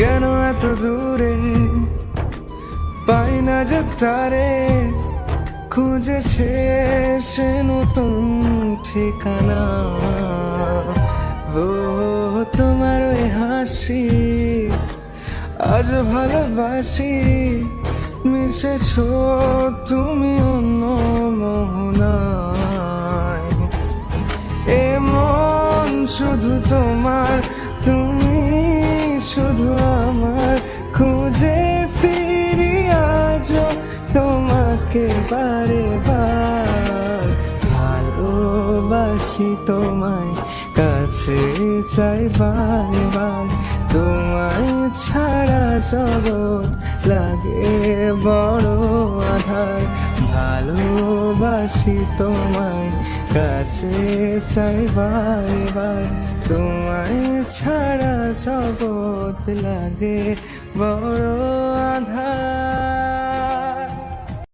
এত দূরে? পাই না যে তারে, খুঁজেছে সে নতুন ঠিকানা। ও, তোমার ওই হাসি, আজ ভালোবাসি, মিশেছ তুমি অন্য মোহনায়। এমন শুধু তোমার তোমাকে বারে ভালোবাসি তোমায় কাছে চাই বারে বার। তোমায় ছাড়া জগৎ লাগে বড় আধার। ভালোবাসি তোমায় কাছে চাই বারে বার। তোমায় ছাড়া জগৎ লাগে বড়